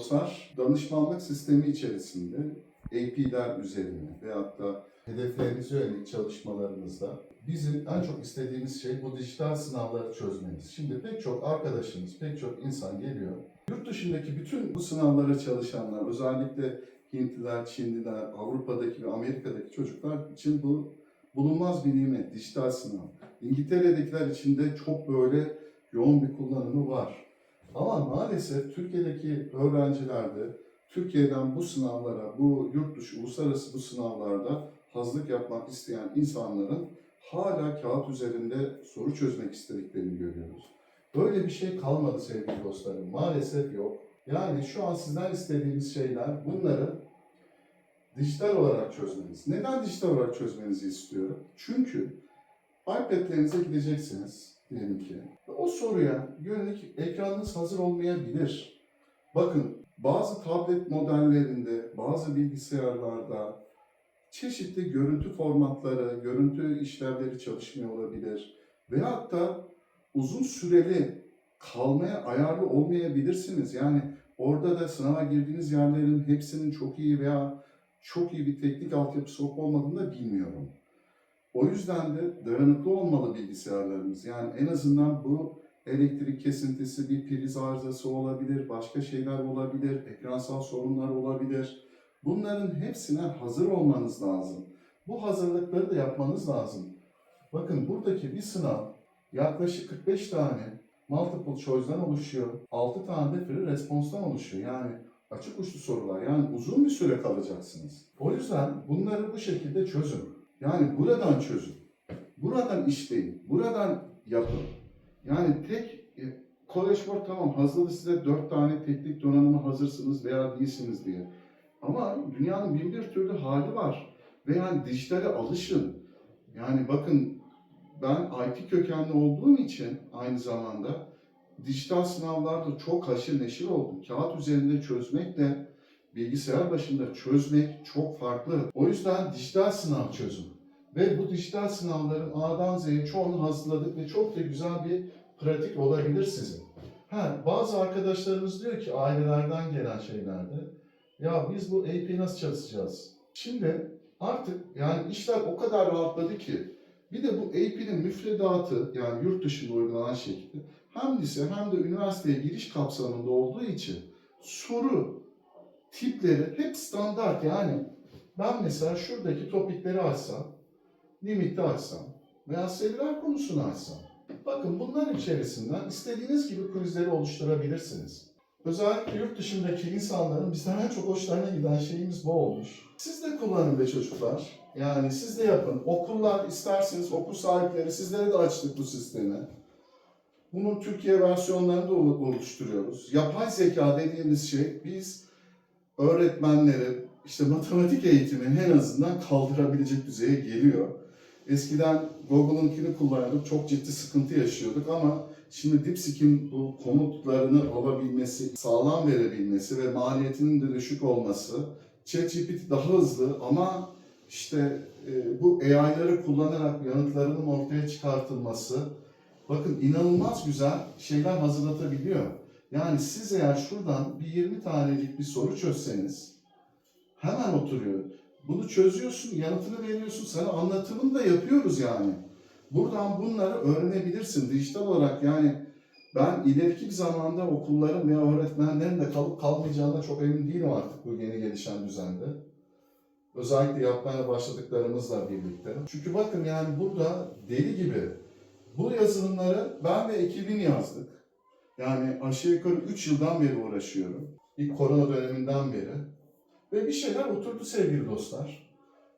dostlar, danışmanlık sistemi içerisinde AP'ler üzerine veyahut da hedeflerinize yönelik çalışmalarınızda bizim en çok istediğimiz şey bu dijital sınavları çözmeniz. Şimdi pek çok arkadaşımız, pek çok insan geliyor. Yurt dışındaki bütün bu sınavlara çalışanlar, özellikle Hintliler, Çinliler, Avrupa'daki ve Amerika'daki çocuklar için bu bulunmaz bir nimet, dijital sınav. İngiltere'dekiler için de çok böyle yoğun bir kullanımı var. Ama maalesef Türkiye'deki öğrencilerde Türkiye'den bu sınavlara, bu yurt dışı, uluslararası bu sınavlarda hazırlık yapmak isteyen insanların hala kağıt üzerinde soru çözmek istediklerini görüyoruz. Böyle bir şey kalmadı sevgili dostlarım. Maalesef yok. Yani şu an sizden istediğimiz şeyler bunları dijital olarak çözmeniz. Neden dijital olarak çözmenizi istiyorum? Çünkü iPad'lerinize gideceksiniz diyelim ki. O soruya yönelik ekranınız hazır olmayabilir. Bakın bazı tablet modellerinde, bazı bilgisayarlarda çeşitli görüntü formatları, görüntü işlevleri çalışmıyor olabilir. Veyahut da uzun süreli kalmaya ayarlı olmayabilirsiniz. Yani orada da sınava girdiğiniz yerlerin hepsinin çok iyi veya çok iyi bir teknik altyapısı olup olmadığını da bilmiyorum. O yüzden de dayanıklı olmalı bilgisayarlarımız. Yani en azından bu elektrik kesintisi, bir priz arızası olabilir, başka şeyler olabilir, ekransal sorunlar olabilir. Bunların hepsine hazır olmanız lazım. Bu hazırlıkları da yapmanız lazım. Bakın buradaki bir sınav yaklaşık 45 tane multiple choice'dan oluşuyor. 6 tane de free response'dan oluşuyor. Yani açık uçlu sorular. Yani uzun bir süre kalacaksınız. O yüzden bunları bu şekilde çözün. Yani buradan çözün. Buradan işleyin. Buradan yapın. Yani tek e, College Board tamam hazırladı size 4 tane teknik donanıma hazırsınız veya değilsiniz diye. Ama dünyanın bin bir türlü hali var. Ve yani dijitale alışın. Yani bakın ben IT kökenli olduğum için aynı zamanda dijital sınavlarda çok haşır neşir oldum. Kağıt üzerinde çözmekle bilgisayar başında çözmek çok farklı. O yüzden dijital sınav çözün. Ve bu dijital sınavların A'dan Z'ye çoğunu hazırladık ve çok da güzel bir pratik olabilir sizin. Ha, bazı arkadaşlarımız diyor ki ailelerden gelen şeylerde ya biz bu AP nasıl çalışacağız? Şimdi artık yani işler o kadar rahatladı ki bir de bu AP'nin müfredatı yani yurt dışında uygulanan şekli hem lise hem de üniversiteye giriş kapsamında olduğu için soru tipleri hep standart yani ben mesela şuradaki topikleri açsam, limitte açsam veya seriler konusunu açsam bakın bunların içerisinden istediğiniz gibi quizleri oluşturabilirsiniz. Özellikle yurt dışındaki insanların bizden en çok hoşlarına giden şeyimiz bu olmuş. Siz de kullanın be çocuklar. Yani siz de yapın. Okullar isterseniz okul sahipleri sizlere de açtık bu sistemi. Bunun Türkiye versiyonlarını da oluşturuyoruz. Yapay zeka dediğimiz şey biz öğretmenleri işte matematik eğitimini en azından kaldırabilecek düzeye geliyor. Eskiden Google'unkini kullanıyorduk, çok ciddi sıkıntı yaşıyorduk ama şimdi DeepSeek'in bu komutlarını alabilmesi, sağlam verebilmesi ve maliyetinin de düşük olması, ChatGPT daha hızlı ama işte e, bu AI'ları kullanarak yanıtlarının ortaya çıkartılması, bakın inanılmaz güzel şeyler hazırlatabiliyor. Yani siz eğer şuradan bir 20 tanelik bir soru çözseniz hemen oturuyor. Bunu çözüyorsun, yanıtını veriyorsun, sana anlatımını da yapıyoruz yani. Buradan bunları öğrenebilirsin dijital olarak yani ben ileriki bir zamanda okulların veya öğretmenlerin de kalıp kalmayacağına çok emin değilim artık bu yeni gelişen düzende. Özellikle yapmaya başladıklarımızla birlikte. Çünkü bakın yani burada deli gibi bu yazılımları ben ve ekibim yazdık. Yani aşağı yukarı 3 yıldan beri uğraşıyorum. İlk korona döneminden beri. Ve bir şeyler oturdu sevgili dostlar.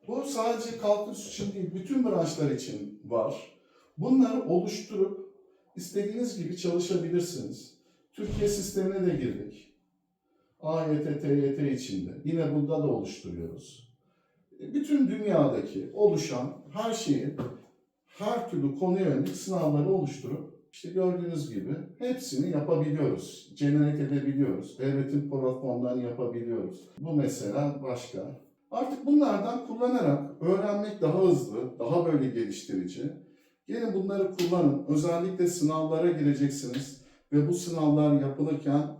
Bu sadece kalkınız için değil, bütün branşlar için var. Bunları oluşturup istediğiniz gibi çalışabilirsiniz. Türkiye sistemine de girdik. AYT, TYT içinde. Yine burada da oluşturuyoruz. Bütün dünyadaki oluşan her şeyi, her türlü konuya yönelik sınavları oluşturup işte gördüğünüz gibi hepsini yapabiliyoruz. Generate edebiliyoruz. Devletin platformlarını yapabiliyoruz. Bu mesela başka. Artık bunlardan kullanarak öğrenmek daha hızlı, daha böyle geliştirici. Gelin bunları kullanın. Özellikle sınavlara gireceksiniz ve bu sınavlar yapılırken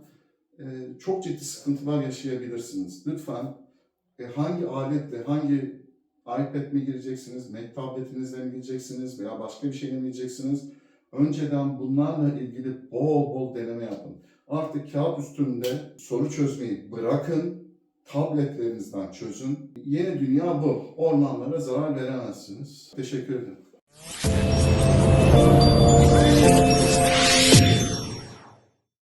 e, çok ciddi sıkıntılar yaşayabilirsiniz. Lütfen e, hangi aletle, hangi iPad mi gireceksiniz, Mac tabletinizle mi gireceksiniz veya başka bir şeyle mi gireceksiniz? Önceden bunlarla ilgili bol bol deneme yapın. Artık kağıt üstünde soru çözmeyi bırakın, tabletlerinizden çözün. Yeni dünya bu. Ormanlara zarar veremezsiniz. Teşekkür ederim.